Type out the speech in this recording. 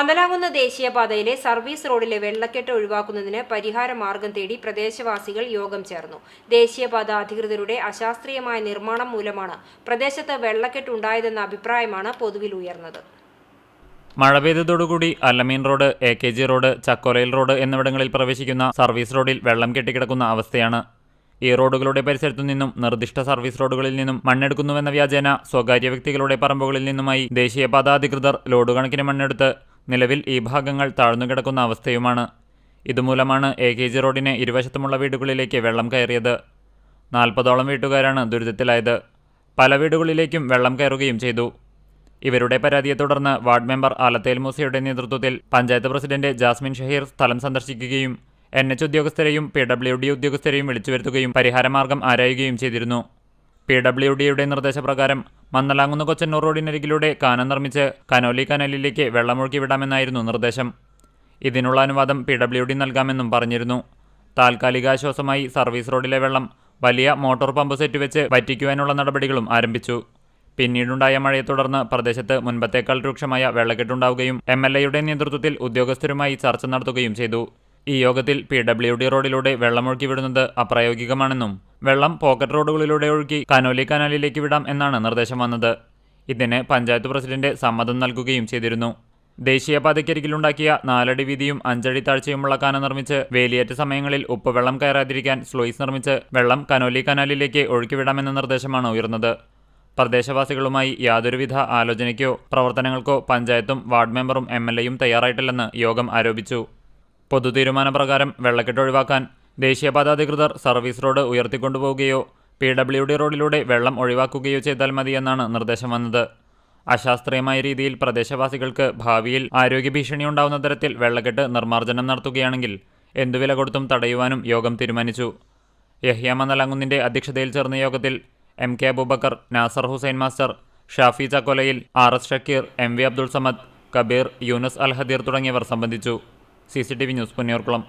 മന്ദലാകുന്ന ദേശീയപാതയിലെ സർവീസ് റോഡിലെ വെള്ളക്കെട്ട് ഒഴിവാക്കുന്നതിന് പരിഹാര മാർഗം തേടി പ്രദേശവാസികൾ യോഗം ചേർന്നു. ദേശീയപാത അധികൃതരുടെ അശാസ്ത്രീയമായ നിർമ്മാണം മൂലമാണ് പ്രദേശത്ത് വെള്ളക്കെട്ട് ഉണ്ടായതെന്ന അഭിപ്രായമാണ് പൊതുവിൽ ഉയർന്നത്. മഴ പെയ്തതോടുകൂടി Allameen road A K G road ചക്കോലയിൽ road എന്നിവിടങ്ങളിൽ പ്രവേശിക്കുന്ന സർവീസ് റോഡിൽ വെള്ളം കെട്ടിക്കിടക്കുന്ന അവസ്ഥയാണ്. ഈ റോഡുകളുടെ പരിസരത്തു നിന്നും നിർദ്ദിഷ്ട സർവീസ് റോഡുകളിൽ നിന്നും മണ്ണെടുക്കുന്നുവെന്ന വ്യാജേന സ്വകാര്യ വ്യക്തികളുടെ പറമ്പുകളിൽ നിന്നുമായി ദേശീയപാത അധികൃതർ ലോഡ് കണക്കിന് മണ്ണെടുത്ത് നിലവിൽ ഈ ഭാഗങ്ങൾ താഴ്ന്നുകിടക്കുന്ന അവസ്ഥയുമാണ്. ഇതുമൂലമാണ് എ കെ ജി റോഡിന് ഇരുവശത്തുമുള്ള വീടുകളിലേക്ക് വെള്ളം കയറിയത്. നാൽപ്പതോളം വീട്ടുകാരാണ് ദുരിതത്തിലായത്. പല വീടുകളിലേക്കും വെള്ളം കയറുകയും ചെയ്തു. ഇവരുടെ പരാതിയെ തുടർന്ന് വാർഡ് മെമ്പർ ആലത്തേൽ മൂസയുടെ നേതൃത്വത്തിൽ പഞ്ചായത്ത് പ്രസിഡന്റ് ജാസ്മിൻ ഷഹീർ സ്ഥലം സന്ദർശിക്കുകയും എൻ എച്ച് ഉദ്യോഗസ്ഥരെയും പി ഡബ്ല്യു ഡി ഉദ്യോഗസ്ഥരെയും വിളിച്ചു വരുത്തുകയും പരിഹാരമാർഗം ആരായുകയും ചെയ്തിരുന്നു. പി ഡബ്ല്യു ഡിയുടെ നിർദ്ദേശപ്രകാരം മന്നലാങ്ങുന്ന കൊച്ചന്നൂർ റോഡിനരികിലൂടെ കാനം നിർമ്മിച്ച് കനോലി കനലിലേക്ക് വെള്ളമൊഴുക്കി വിടാമെന്നായിരുന്നു നിർദ്ദേശം. ഇതിനുള്ള അനുവാദം പി ഡബ്ല്യു ഡി നൽകാമെന്നും പറഞ്ഞിരുന്നു. താൽക്കാലികാശ്വാസമായി സർവീസ് റോഡിലെ വെള്ളം വലിയ മോട്ടോർ പമ്പ് സെറ്റ് വെച്ച് വറ്റിക്കുവാനുള്ള നടപടികളും ആരംഭിച്ചു. പിന്നീടുണ്ടായ മഴയെ തുടർന്ന് പ്രദേശത്ത് മുൻപത്തേക്കാൾ രൂക്ഷമായ വെള്ളക്കെട്ടുണ്ടാവുകയും എം എൽ എയുടെ നേതൃത്വത്തിൽ ഉദ്യോഗസ്ഥരുമായി ചർച്ച നടത്തുകയും ചെയ്തു. ഈ യോഗത്തിൽ പി ഡബ്ല്യു ഡി റോഡിലൂടെ വെള്ളമൊഴുക്കി വിടുന്നത് അപ്രായോഗികമാണെന്നും വെള്ളം പോക്കറ്റ് റോഡുകളിലൂടെ ഒഴുക്കി കനോലി കനാലിലേക്ക് വിടാം എന്നാണ് നിർദ്ദേശം വന്നത്. ഇതിന് പഞ്ചായത്ത് പ്രസിഡന്റ് സമ്മതം നൽകുകയും ചെയ്തിരുന്നു. ദേശീയപാതയ്ക്കരികിലുണ്ടാക്കിയ നാലടി വീതിയും അഞ്ചടി താഴ്ചയുമുള്ള കാന നിർമ്മിച്ച് വേലിയേറ്റ സമയങ്ങളിൽ ഉപ്പുവെള്ളം കയറാതിരിക്കാൻ സ്ലോയിസ് നിർമ്മിച്ച് വെള്ളം കനോലി കനാലിലേക്ക് ഒഴുക്കിവിടാമെന്ന നിർദ്ദേശമാണ് ഉയർന്നത്. പ്രദേശവാസികളുമായി യാതൊരുവിധ ആലോചനയ്ക്കോ പ്രവർത്തനങ്ങൾക്കോ പഞ്ചായത്തും വാർഡ് മെമ്പറും എം എൽ എയും തയ്യാറായിട്ടില്ലെന്ന് യോഗം ആരോപിച്ചു. പൊതുതീരുമാനപ്രകാരം വെള്ളക്കെട്ട് ഒഴിവാക്കാൻ ദേശീയപാത അധികൃതർ സർവീസ് റോഡ് ഉയർത്തിക്കൊണ്ടുപോവുകയോ പി ഡബ്ല്യു ഡി റോഡിലൂടെ വെള്ളം ഒഴിവാക്കുകയോ ചെയ്താൽ മതിയെന്നാണ് നിർദ്ദേശം വന്നത്. അശാസ്ത്രീയമായ രീതിയിൽ പ്രദേശവാസികൾക്ക് ഭാവിയിൽ ആരോഗ്യ ഭീഷണി ഉണ്ടാവുന്ന തരത്തിൽ വെള്ളക്കെട്ട് നിർമ്മാർജനം നടത്തുകയാണെങ്കിൽ എന്തുവില കൊടുത്തും തടയുവാനും യോഗം തീരുമാനിച്ചു. യഹ്യാമ മന്നലങ്ങുന്നിന്റെ അധ്യക്ഷതയിൽ ചേർന്ന യോഗത്തിൽ M K Abubakar Nasar Hussain master Shafi ചക്കൊലയിൽ R S Shakeer M V Abdul Samad Kabeer Yunus Al Hadeer തുടങ്ങിയവർ സംബന്ധിച്ചു. C C T V news Punnayurkulam